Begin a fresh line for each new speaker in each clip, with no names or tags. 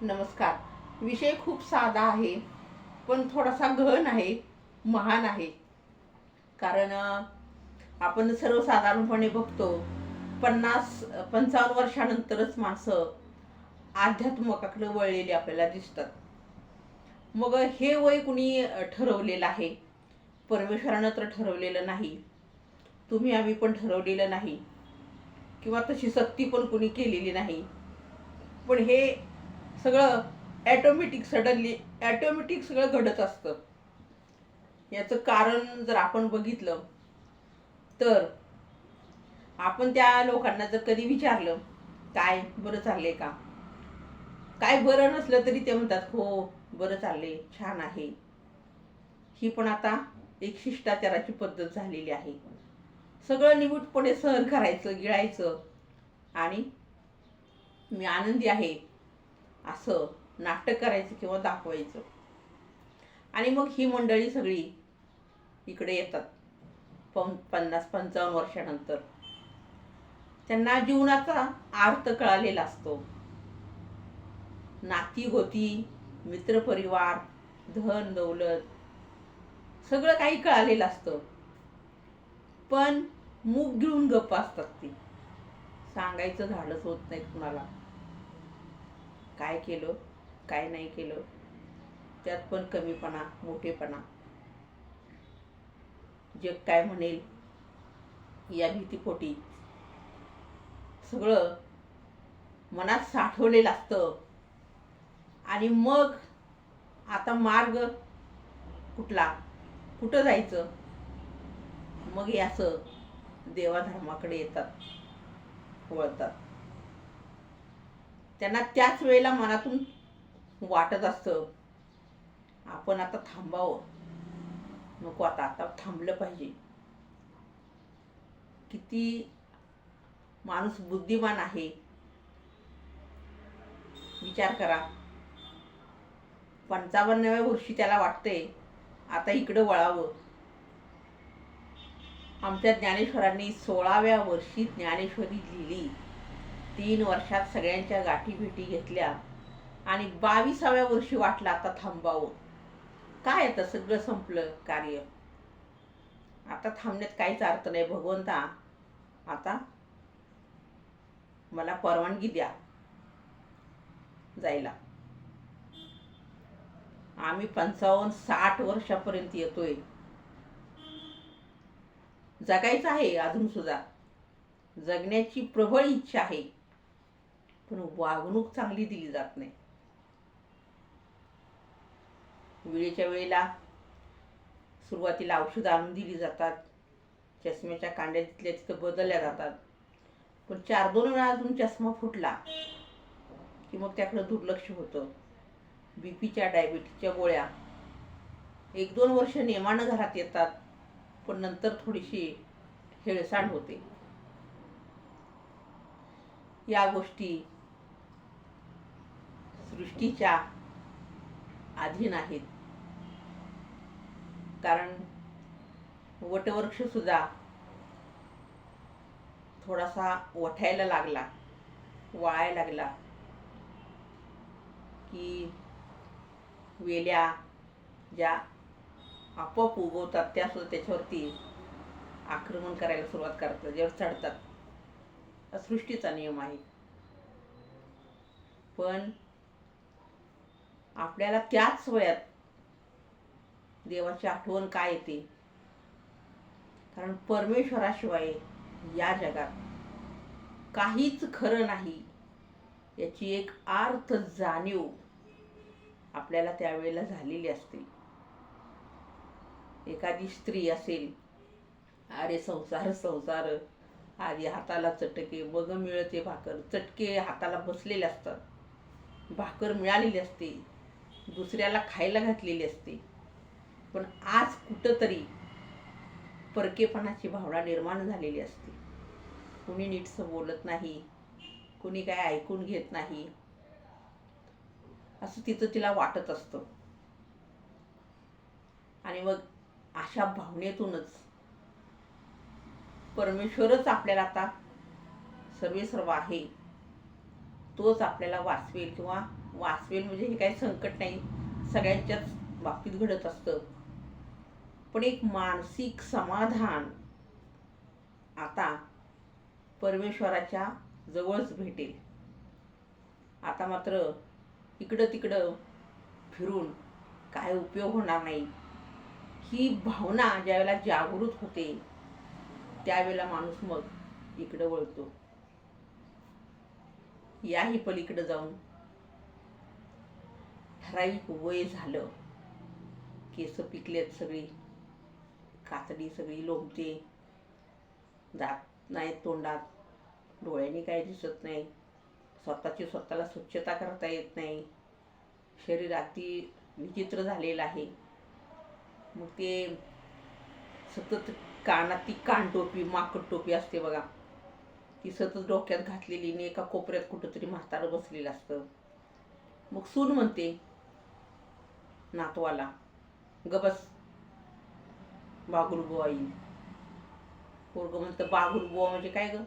नमस्कार. विषय खूप साधा आहे पण थोडासा गहन आहे महान आहे. कारण आपण सर्वसाधारणपणे बघतो पन्नास पंचावन्न वर्षानंतरच माणसं आध्यात्मकाकडे वळलेली आपल्याला दिसतात. मग हे वय कुणी ठरवलेलं आहे? परमेश्वरानं तर ठरवलेलं नाही. तुम्ही आम्ही पण ठरवलेलं नाही. किंवा तशी सक्ती पण कुणी केलेली नाही. पण हे सगळं ॲटोमॅटिक सडनली ॲटोमॅटिक सगळं घडत असतं. याचं कारण जर आपण बघितलं तर आपण त्या लोकांना जर कधी विचारलं काय बरं चाललंय का? काय बरं नसलं तरी ते म्हणतात हो बरं चाललंय छान आहे. ही पण आता एक शिष्टाचाराची पद्धत झालेली आहे. सगळं निमूटपणे सहन करायचं गिळायचं. आणि मी आनंदी आहे. असं नाटक करायचं किंवा दाखवायचं. आणि मग ही मंडळी सगळी इकडे येतात. पं पन्नास पंचावन्न वर्षानंतर. त्यांना जीवनाचा अर्थ कळालेला असतो. नाती गोती मित्रपरिवार धन दौलत सगळं काही कळालेलं असतं. पण मूग गिळून गप्प असतात ती. सांगायचं धाडस होत नाही कुणाला. काय केलं काय नाही केलं त्यात पण कमीपणा मोठेपणा. जग काय म्हणेल या भीतीपोटी. सगळं मनात साठवलेलं असतं. आणि मग आता मार्ग कुठला? कुठं जायचं? मग याचं असं देवाधर्माकडे येतात वळतात. त्यांना त्याच वेळेला मनातून वाटत असतं आपण आता थांबावं. नको आता आता थांबलं पाहिजे. किती माणूस बुद्धिमान आहे. विचार करा. पंचावन्नव्या वर्षी त्याला वाटते आता इकडं वळावं. आमच्या ज्ञानेश्वरांनी सोळाव्या वर्षी ज्ञानेश्वरी लिहिली. तीन वर्षात सगळ्यांच्या गाठी भेटी घेतल्या आणि बावीसाव्या वर्षी वाटलं आता थांबावं. काय आता सगळं संपलं कार्य? आता थांबण्यात काहीच अर्थ नाही. भगवंता आता मला परवानगी द्या जायला. आम्ही पंचावन्न साठ वर्षापर्यंत येतोय. जगायचं आहे अजून सुद्धा. जगण्याची प्रबळ इच्छा आहे. पण वागणूक चांगली दिली जात नाही. वेळेच्या वेळेला सुरुवातीला औषधं आणून दिली जातात. चष्म्याच्या कांड्या तिथल्या तिथं बदलल्या जातात. पण चार दोन वेळा अजून चष्मा फुटला की मग त्याकडं दुर्लक्ष होतं. बी पीच्या डायबिटीसच्या गोळ्या. एक दोन वर्ष नेमानं घरात येतात पण नंतर थोडीशी हेळसांड होते. या गोष्टी सृष्टीच्या अधीन आहेत. कारण वटवृक्ष सुद्धा थोडासा वठायला लागला वाळायला लागला की वेल्या ज्या आपोआप उगवतात त्यासुद्धा त्याच्यावरती आक्रमण करायला सुरुवात करतात जेव्हा चढतात. सृष्टीचा नियम आहे. पण आपल्याला त्याच वयात देवाची आठवण काय येते? कारण परमेश्वराशिवाय या जगात काहीच खरं नाही. याची एक अर्थ जाणीव आपल्याला त्यावेळेला झालेली असते. एखादी स्त्री असेल अरे संसार संसार आधी हाताला चटके मग मिळते भाकर. चटके हाताला बसलेले असतात. भाकर मिळालेली असते. दुसऱ्याला खायला घातलेली असते. पण आज कुठंतरी परकेपणाची भावना निर्माण झालेली असते. कुणी नीटसं बोलत नाही कुणी काय ऐकून घेत नाही. असं तिचं तिला वाटत असतं. आणि मग अशा भावनेतूनच परमेश्वरच आपल्याला आता सर्वेसर्व आहे. तोच आपल्याला वाचवेल किंवा वाचवेल म्हणजे हे काही संकट नाही. सगळ्यांच्याच बाबतीत घडत असतं. पण एक मानसिक समाधान आता परमेश्वराच्या जवळच भेटेल. आता मात्र इकडं तिकडं फिरून काय उपयोग होणार नाही. ही भावना ज्यावेळेला जागृत होते त्यावेळेला माणूस मग इकडं वळतो. याही पलीकडं जाऊन ठराविक वय झालं केस पिकलेत सगळी कातडी सगळी लोंबते दात नाहीत तोंडात डोळ्यांनी काही दिसत नाही स्वतःची स्वतःला स्वच्छता करता येत नाही शरीर अति विचित्र झालेलं आहे. मग ते सतत कानात ती कानटोपी माकड टोपी असते बघा ती सतत डोक्यात घातलेली आणि एका कोपऱ्यात कुठंतरी म्हातारं बसलेलं असतं. मग सून म्हणते नातवाला. गबस बागुलबुवा येईल. पोरगं म्हणतं बागुलबुवा म्हणजे काय ग?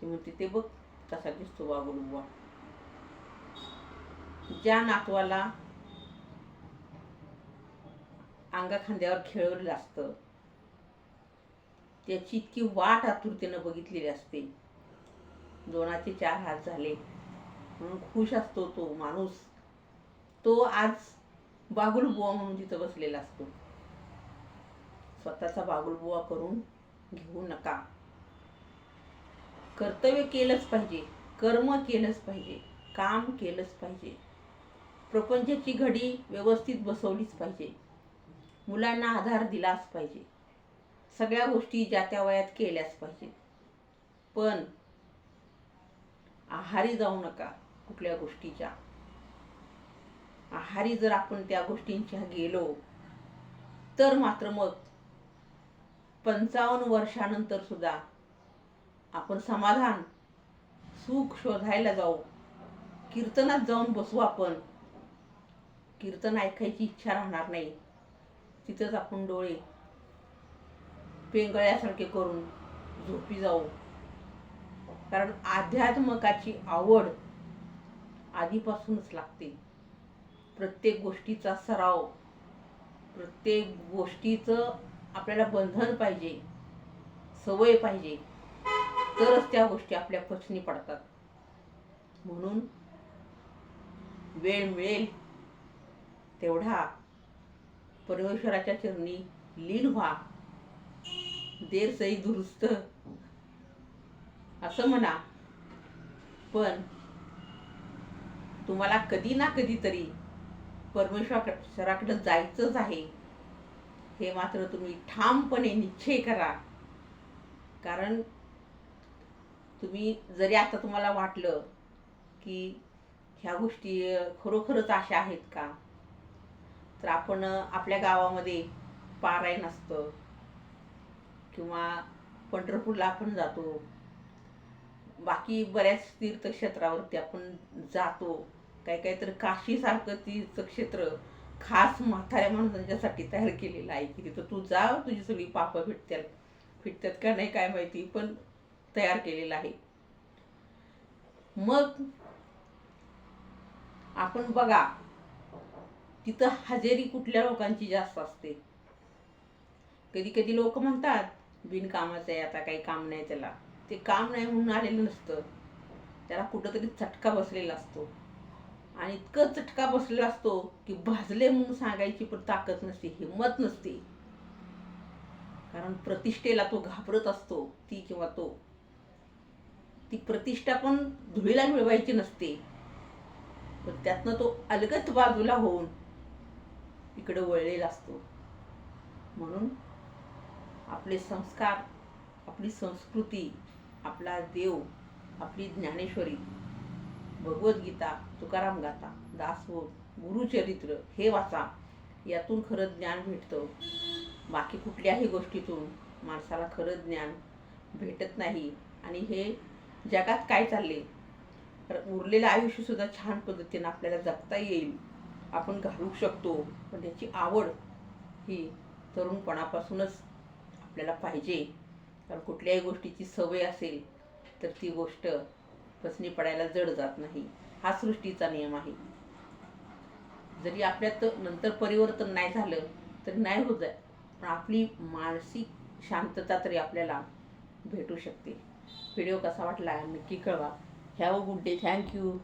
ती म्हणते ते बघ कसा दिसतो बागुलबुवा. ज्या नातवाला अंगा खांद्यावर खेळवलेलं असतं त्याची इतकी वाट आतुरतेनं बघितलेली असते. दोनाचे चार हात झाले. म्हणून खुश असतो तो माणूस. तो आज बागुल बुवा म्हणून तिथं बसलेला असतो. स्वतःचा बागुलबुवा करून घेऊ नका. कर्तव्य केलंच पाहिजे कर्म केलंच पाहिजे काम केलंच पाहिजे. प्रपंचाची घडी व्यवस्थित बसवलीच पाहिजे. मुलांना आधार दिलाच पाहिजे. सगळ्या गोष्टी ज्या त्या वयात केल्याच पाहिजेत पण आहारी जाऊ नका कुठल्या गोष्टीच्या. आहारी जर आपण त्या गोष्टींच्या गेलो तर मात्र मग पंचावन्न वर्षानंतर सुद्धा आपण समाधान सुख शोधायला जाऊ. कीर्तनात जाऊन बसू आपण. कीर्तन ऐकायची इच्छा राहणार नाही. तिथंच आपण डोळे पेंगळ्यासारखे करून झोपी जाऊ. कारण आध्यात्मकाची आवड आधीपासूनच लागते. प्रत्येक गोष्टीचा सराव प्रत्येक गोष्टीचं आपल्याला बंधन पाहिजे सवय पाहिजे तरच त्या गोष्टी आपल्या पचनी पडतात. म्हणून वेळ मिळेल तेवढा परमेश्वराच्या चरणी लीन व्हा. देर सई दुरुस्त. असं म्हणा. पण तुम्हाला कधी ना कधीतरी परमेश्वराकडे जायचंच आहे. हे मात्र तुम्ही ठामपणे निश्चय करा. कारण तुम्ही जरी आता तुम्हाला वाटलं की ह्या गोष्टी खरोखरच अशा आहेत का? तर आपण आपल्या गावामध्ये पारायण असतं किंवा पंढरपूरला आपण जातो. बाकी बऱ्याच तीर्थक्षेत्रावरती आपण जातो. काय काय तर काशीसारखं क्षेत्र खास म्हाताऱ्या माणसांच्यासाठी तयार केलेलं आहे की तिथं तू जा तुझी सगळी पापं फिटतात फिटतात का नाही काय माहिती पण तयार केलेलं आहे. मग आपण बघा तिथं हजेरी कुठल्या लोकांची जास्त असते? कधी कधी लोक म्हणतात बिनकामाचं आहे आता काही काम नाही त्याला. ते काम नाही म्हणून आलेलं नसतं. त्याला कुठंतरी चटका बसलेला असतो. आणि इतकं चटका बसलेला असतो की भाजले म्हणून सांगायची पण ताकद नसते हिंमत नसते. कारण प्रतिष्ठेला तो घाबरत असतो ती किंवा तो. ती प्रतिष्ठा पण धुळीला मिळवायची नसते. पण त्यातनं तो अलगत बाजूला होऊन इकडं वळलेला असतो. म्हणून आपले संस्कार आपली संस्कृती आपला देव आपली ज्ञानेश्वरी भगवद्गीता तुकाराम गाथा दासबोध गुरुचरित्र हे वाचा. यातून खरं ज्ञान भेटतं. बाकी कुठल्याही गोष्टीतून माणसाला खरं ज्ञान भेटत नाही. आणि हे जगात काय चालले? तर उरलेलं आयुष्यसुद्धा छान पद्धतीनं आपल्याला जगता येईल. आपण घालू शकतो. पण त्याची आवड ही तरुणपणापासूनच आपल्याला पाहिजे. कारण कुठल्याही गोष्टीची सवय असेल तर ती गोष्ट पसनी पडायला जड जात नाही. हा सृष्टीचा नियम आहे. जरी आपल्यात नंतर परिवर्तन नाही झालं तरी नाही होत जाय. पण आपली मानसिक शांतता तरी आपल्याला भेटू शकते. व्हिडिओ कसा वाटला नक्की कळवा. Have a good day thank you.